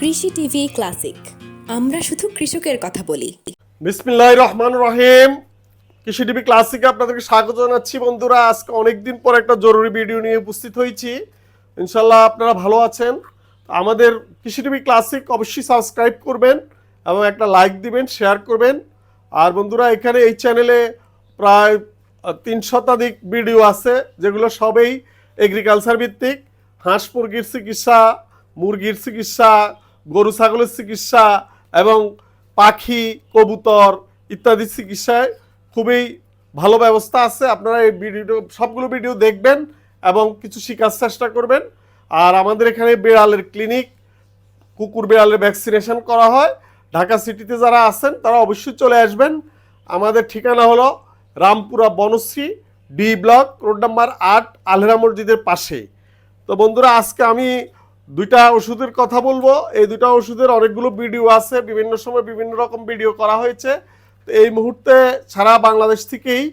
কৃষি TV classic. আমরা শুধু কৃষকের কথা বলি। বিসমিল্লাহ রহমান রহিম। কৃষি টিভি ক্লাসিকে আপনাদেরকে স্বাগত জানাচ্ছি বন্ধুরা। আজকে অনেকদিন পর একটা জরুরি ভিডিও নিয়ে উপস্থিত হয়েছি। ইনশাল্লাহ আপনারা ভালো আছেন। আমাদের কৃষি টিভি ক্লাসিক অবশ্যই সাবস্ক্রাইব করবেন এবং একটা লাইক দিবেন, শেয়ার করবেন। আর বন্ধুরা, এখানে এই চ্যানেলে প্রায় তিন শতাধিক ভিডিও আছে, যেগুলো সবেই এগ্রিকালচার ভিত্তিক। হাঁস মুরগির চিকিৎসা মুরগির চিকিৎসা গরু, ছাগলের চিকিৎসা এবং পাখি, কবুতর ইত্যাদি চিকিৎসায় খুবই ভালো ব্যবস্থা আছে। আপনারা এই ভিডিও সবগুলো ভিডিও দেখবেন এবং কিছু শেখার চেষ্টা করবেন। আর আমাদের এখানে বিড়ালের ক্লিনিক, কুকুর বিড়ালের ভ্যাকসিনেশন করা হয়। ঢাকা সিটিতে যারা আছেন, তারা অবশ্যই চলে আসবেন। আমাদের ঠিকানা হলো Rampura Banasree, D block, road number আট, আলহেরা মসজিদের পাশে। তো বন্ধুরা, আজকে আমি দুইটা ওষুধের কথা বলব। এই দুইটা ওষুধের অনেকগুলো ভিডিও আছে, বিভিন্ন সময় বিভিন্ন রকম ভিডিও করা হয়েছে। তো এই মুহূর্তে সারা বাংলাদেশ থেকেই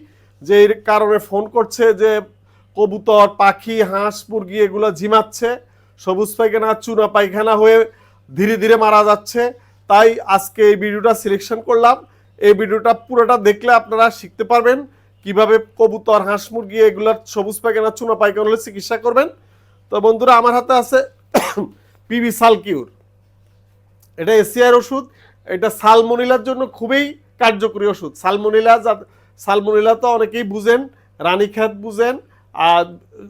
যে কারণে ফোন করছে যে কবুতর, পাখি, হাঁস, মুরগি এগুলো ঝিমাচ্ছে, সবুজ পায়খানা, চুনা পায়খানা হয়ে ধীরে ধীরে মারা যাচ্ছে। তাই আজকে এই ভিডিওটা সিলেকশন করলাম। এই ভিডিওটা পুরোটা দেখলে আপনারা শিখতে পারবেন কীভাবে কবুতর, হাঁস, মুরগি এগুলার সবুজ পায়খানা, চুনা পায়খানা হলে চিকিৎসা করবেন। তো বন্ধুরা, আমার হাতে আছে পিবি সালকিউর এটা এশিয়ার ওষুধ। এটা সালমোনিলার জন্য খুবই কার্যকরী ওষুধ। সালমোনিলা যা- সালমোনিলা তো অনেকেই বুঝেন, রানীক্ষেত বুঝেন। আর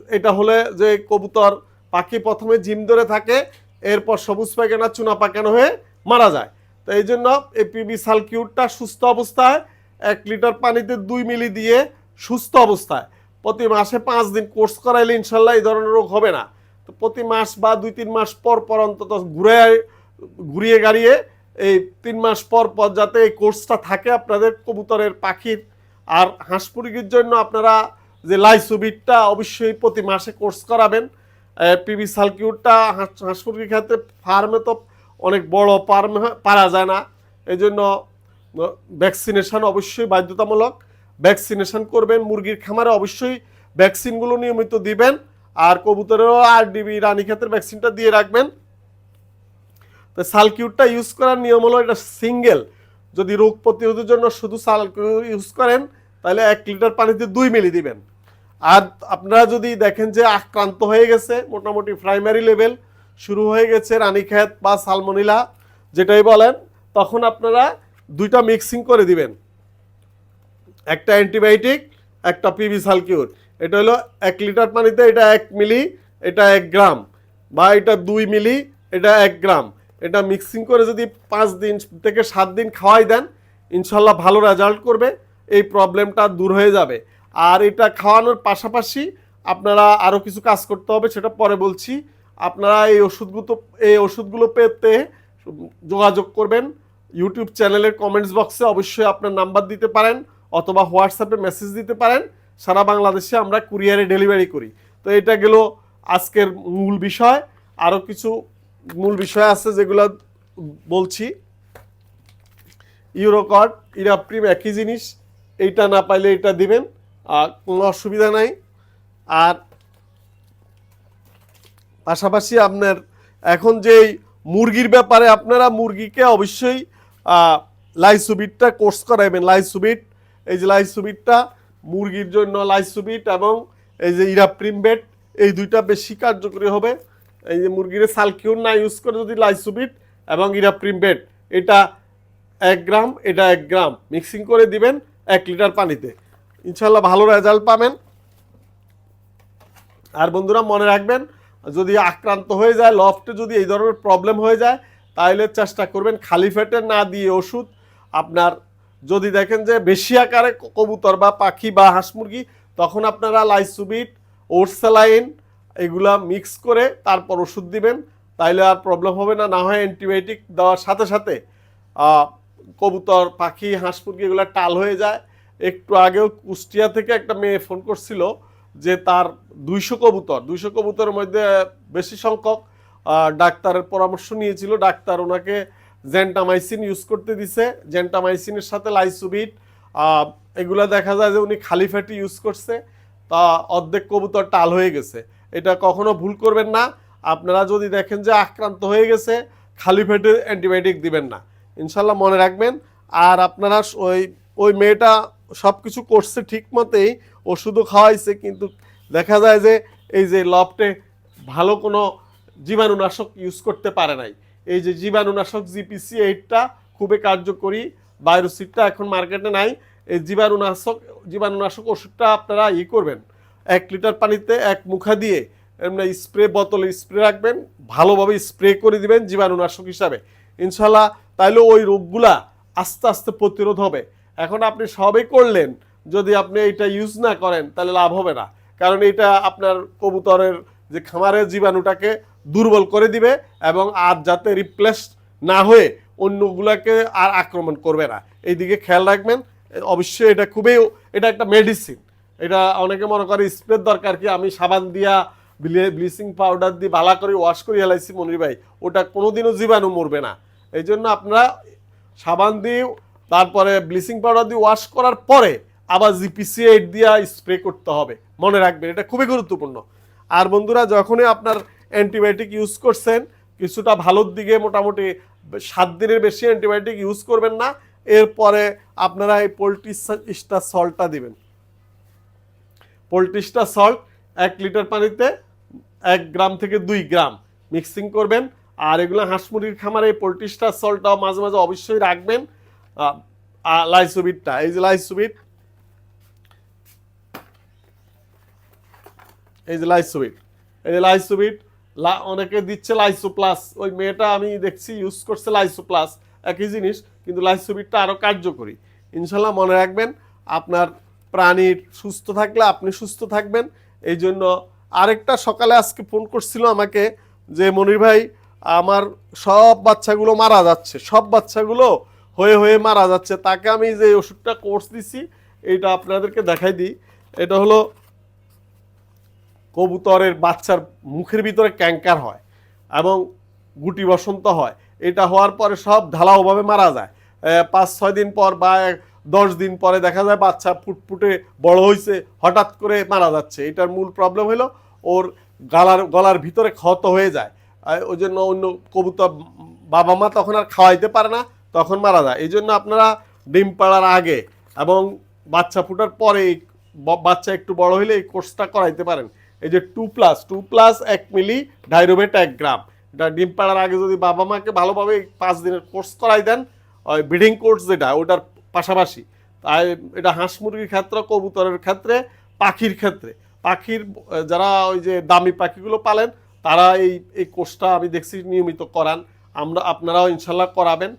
এটা হলে যে কবুতর পাখি প্রথমে জিম ধরে থাকে, এরপর সবুজ পায়খানা চুনা পায়খানা হয়ে মারা যায়। তো এই জন্য এই পিবি সালকিউরটা সুস্থ অবস্থায়, এক লিটার পানিতে দুই মিলি দিয়ে সুস্থ অবস্থায়। প্রতি মাসে পাঁচ দিন কোর্স করাইলে ইনশাল্লাহ এই ধরনের রোগ হবে না। তো প্রতি মাস বা দুই, তিন মাস পর পর অন্তত ঘুরে, ঘুরিয়ে গাড়িয়ে এই তিন মাস পর পর যাতে এই কোর্সটা থাকে আপনাদের কবুতরের পাখির। আর হাঁস মুরগির জন্য আপনারা যে লাইসুবিটটা অবশ্যই প্রতি মাসে কোর্স করাবেন। পিবি সালকিউটটা হাঁস মুরগির ক্ষেত্রে ফার্মে তো অনেক বড় ফার্মে পারা যায় না। এই জন্য ভ্যাকসিনেশন অবশ্যই বাধ্যতামূলক। ভ্যাকসিনেশন করবেন, মুরগির খামারে অবশ্যই ভ্যাকসিনগুলো নিয়মিত দিবেন। আর কবুতরেরও আর ডিবি রানী রানীক্ষেতের ভ্যাকসিনটা দিয়ে রাখবেন। তো সালকিউরটা ইউজ করার নিয়ম হলো এটা সিঙ্গেল যদি রোগ প্রতিরোধের জন্য শুধু সালকিউর ইউজ করেন, তাহলে এক লিটার পানিতে দুই মিলি দিবেন। আর আপনারা যদি দেখেন যে আক্রান্ত হয়ে গেছে, মোটামুটি প্রাইমারি লেভেল শুরু হয়ে গেছে রানীক্ষেত বা সালমনিলা, যেটাই বলেন, তখন আপনারা দুইটা মিক্সিং করে দিবেন। একটা অ্যান্টিবায়োটিক একটা পিবি সালকিউর এটা হলো এক লিটার পানিতে এটা এক মিলি, এটা এক গ্রাম। বা এটা দুই মিলি, এটা এক গ্রাম। এটা মিক্সিং করে যদি পাঁচ দিন থেকে সাত দিন খাওয়াই দেন, ইনশাল্লাহ ভালো রেজাল্ট করবে, এই প্রবলেমটা দূর হয়ে যাবে। আর এটা খাওয়ানোর পাশাপাশি আপনারা আরও কিছু কাজ করতে হবে, সেটা পরে বলছি। আপনারা এই ওষুধগুলো এই ওষুধগুলো পেতে যোগাযোগ করবেন। ইউটিউব চ্যানেলের কমেন্টস বক্সে অবশ্যই আপনার নাম্বার দিতে পারেন, অথবা হোয়াটসঅ্যাপে মেসেজ দিতে পারেন। সারা বাংলাদেশে আমরা কুরিয়ারে ডেলিভারি করি। তো এটা গেল আজকের মূল বিষয়। আরও কিছু মূল বিষয় আছে যেগুলো বলছি। ইউরোকড ইরাপ্রিম একই জিনিস। এইটা না পাইলে এটা দিবেন, আর কোনো অসুবিধা নাই। আর পাশাপাশি আপনার এখন যেই মুরগির ব্যাপারে আপনারা মুরগিকে অবশ্যই লাইসুবিটটা কোর্স করাইবেন। লাইসুবিট, এই যে লাইসুবিটটা মুরগির জন্য লাইসুবিট এবং এই যে ইরাপ্রিমবেট এই দুইটা বেশি কার্যকরী হবে। এই যে মুরগির সালকিউর না ইউজ করে যদি লাইসুবিট এবং ইরাপ্রিমবেট এটা এক গ্রাম, এটা এক গ্রাম। মিক্সিং করে দিবেন এক লিটার পানিতে। ইনশাল্লাহ ভালো রেজাল্ট পাবেন। আর বন্ধুরা, মনে রাখবেন, যদি আক্রান্ত হয়ে যায় লফটে যদি এই ধরনের প্রবলেম হয়ে যায় তাহলে চেষ্টা করবেন খালি পেটে না দিয়ে ওষুধ আপনার যদি দেখেন যে বেশি আকারে কবুতর বা পাখি বা হাঁস মুরগি, তখন আপনারা লাইসুবিট, ওরসালাইন এগুলা মিক্স করে তারপর ওষুধ দিবেন। তাইলে আর প্রবলেম হবে না না হয় অ্যান্টিবায়োটিক দেওয়ার সাথে সাথে কবুতর, পাখি, হাঁস মুরগি এগুলো টাল হয়ে যায়। একটু আগেও কুষ্টিয়া থেকে একটা মেয়ে ফোন করছিল যে তার দুইশো কবুতর, দুইশো কবুতরের মধ্যে বেশি সংখ্যক ডাক্তারের পরামর্শ নিয়েছিল। ডাক্তার ওনাকে জেন্টামাইসিন ইউজ করতে দিছে। জেন্টামাইসিনের সাথে লাইসুবিট এগুলা দেখা যায় যে উনি খালি ফ্যাটি ইউজ করছে। তা অর্ধেক কবুতর টাল হয়ে গেছে। এটা কখনো ভুল করবেন না। আপনারা যদি দেখেন যে আক্রান্ত হয়ে গেছে, খালি পেটে অ্যান্টিবায়োটিক দিবেন না। ইনশাল্লাহ মনে রাখবেন। আর আপনারা ওই ওই মেয়েটা সব কিছু করছে ঠিক মতেই, ওষুধও খাওয়াইছে, কিন্তু দেখা যায় যে এই যে লফটে ভালো কোনো জীবাণুনাশক ইউজ করতে পারে নাই। এই যে জীবাণুনাশক জিপিসি এইটটা খুবই কার্যকরী বায়োসিটটা এখন মার্কেটে নাই। এই জীবাণুনাশক জীবাণুনাশক ওষুধটা আপনারা ই করবেন। এক লিটার পানিতে এক মুখা দিয়ে এমনি স্প্রে বোতলে স্প্রে রাখবেন। ভালোভাবে স্প্রে করে দিবেন জীবাণুনাশক হিসাবে। ইনশাল্লাহ তাইলে ওই রোগগুলা আস্তে আস্তে প্রতিরোধ হবে। এখন আপনি সবই করলেন, যদি আপনি এটা ইউজ না করেন তাহলে লাভ হবে না। কারণ এটা আপনার কবুতরের যে খামারের জীবাণুটাকে দুর্বল করে দিবে এবং আর যাতে রিপ্লেস না হয়ে অন্যগুলাকে আর আক্রমণ করবে না। এইদিকে খেয়াল রাখবেন, অবশ্যই এটা খুবই, এটা একটা মেডিসিন এটা অনেকে মনে করে স্প্রের দরকার কি? আমি সাবান দিয়া ব্লিচিং পাউডার দিয়ে বালা করে ওয়াশ করে হেলাইছি মনির ভাই, ওটা কোনোদিনও জীবাণু মরবে না। এই জন্য আপনারা সাবান দিয়ে, তারপরে ব্লিচিং পাউডার দিয়ে ওয়াশ করার পরে আবার জিপিসি এইট দিয়ে স্প্রে করতে হবে। মনে রাখবেন, এটা খুবই গুরুত্বপূর্ণ। আর বন্ধুরা, যখনই আপনার অ্যান্টিবায়োটিক ইউজ করছেন, কিছুটা ভালোর দিকে মোটামুটি সাত দিনের বেশি অ্যান্টিবায়োটিক ইউজ করবেন না, এরপরে আপনারা এই পোলট্রি স্টার সল্টটা দিবেন। পোলট্রি স্টার সল্ট এক লিটার পানিতে এক গ্রাম থেকে দুই গ্রাম মিক্সিং করবেন, আর এগুলো হাঁস মুরগির খামারে পোলট্রি স্টার সল্টটাও মাঝে মাঝে অবশ্যই রাখবেন। লাইসোবিটটা, এই যে লাইসোবিট। এই যে লাইসোবিট, এই যে লাইসোবিট অনেকে দিচ্ছে লাইসো প্লাস ওই মেয়েটা আমি দেখছি ইউজ করছে লাইসো প্লাস একই জিনিস, কিন্তু লাইসোবিটটা আরও কার্যকরী। ইনশাল্লাহ মনে রাখবেন, আপনার প্রাণীর সুস্থ থাকলে আপনি সুস্থ থাকবেন। এই জন্য আরেকটা সকালে আজকে ফোন করছিল আমাকে যে, মনির ভাই, আমার সব বাচ্চাগুলো মারা যাচ্ছে। সব বাচ্চাগুলো হয়ে হয়ে মারা যাচ্ছে। তাকে আমি যে ওষুধটা কোর্স দিছি এটা আপনাদেরকে দেখাই দিই। এটা হলো কবুতরের বাচ্চার মুখের ভিতরে ক্যাঙ্কার হয় এবং গুটি বসন্ত হয়। এটা হওয়ার পরে সব ঢালাওভাবে মারা যায়। পাঁচ, ছয় দিন পর বা দশ দিন পরে দেখা যায় বাচ্চা ফুটফুটে বড় হয়েছে হঠাৎ করে মারা যাচ্ছে। এটার মূল প্রবলেম হলো ওর গলার গলার ভিতরে ক্ষত হয়ে যায়। ওই জন্য অন্য কবুতর বাবা মা তখন আর খাওয়াইতে পারে না, তখন মারা যায়। এই জন্য আপনারা ডিম পাড়ার আগে এবং বাচ্চা ফুটার পরে বাচ্চা একটু বড় হলে এই কোর্সটা করাইতে পারেন। এই যে টু প্লাস টু প্লাস এক মিলি ডাইরোবেট এক গ্রাম এটা ডিম পাড়ার আগে যদি বাবা মাকে ভালোভাবে পাঁচ দিনের কোর্স করাই দেন, ওই ব্রিডিং কোর্স যেটা, ওটার পাশাপাশি। তাই এটা হাঁস মুরগির ক্ষেত্রে, কবুতরের ক্ষেত্রে, পাখির ক্ষেত্রে। পাখির, যারা ওই যে দামি পাখিগুলো পালেন, তারা এই এই কোর্সটা আমি দেখছি নিয়মিত করান। আমরা, আপনারাও ইনশাল্লাহ করাবেন।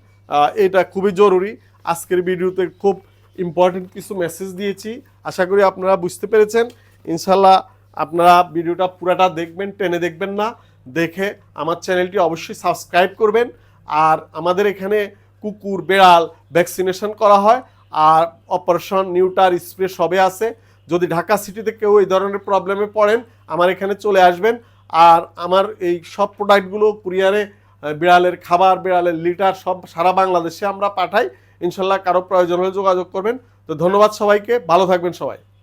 এটা খুবই জরুরি। আজকের ভিডিওতে খুব ইম্পর্টেন্ট কিছু মেসেজ দিয়েছি। আশা করি আপনারা বুঝতে পেরেছেন। ইনশাল্লাহ আপনারা ভিডিওটা পুরাটা দেখবেন, টেনে দেখবেন না। দেখে আমার চ্যানেলটি অবশ্যই সাবস্ক্রাইব করবেন। আর আমাদের এখানে কুকুর, বেড়াল ভ্যাকসিনেশন করা হয় আর অপারেশন, নিউটার, স্প্রে সবে আছে। যদি ঢাকা সিটিতে কেউ এই ধরনের প্রবলেমে পড়েন, আমার এখানে চলে আসবেন। আর আমার এই সব প্রোডাক্টগুলো কুরিয়ারে বিড়ালের খাবার, বিড়ালের লিটার সব সারা বাংলাদেশে আমরা পাঠাই। ইনশাল্লাহ কারও প্রয়োজন হলে যোগাযোগ করবেন। তো ধন্যবাদ সবাইকে। ভালো থাকবেন সবাই।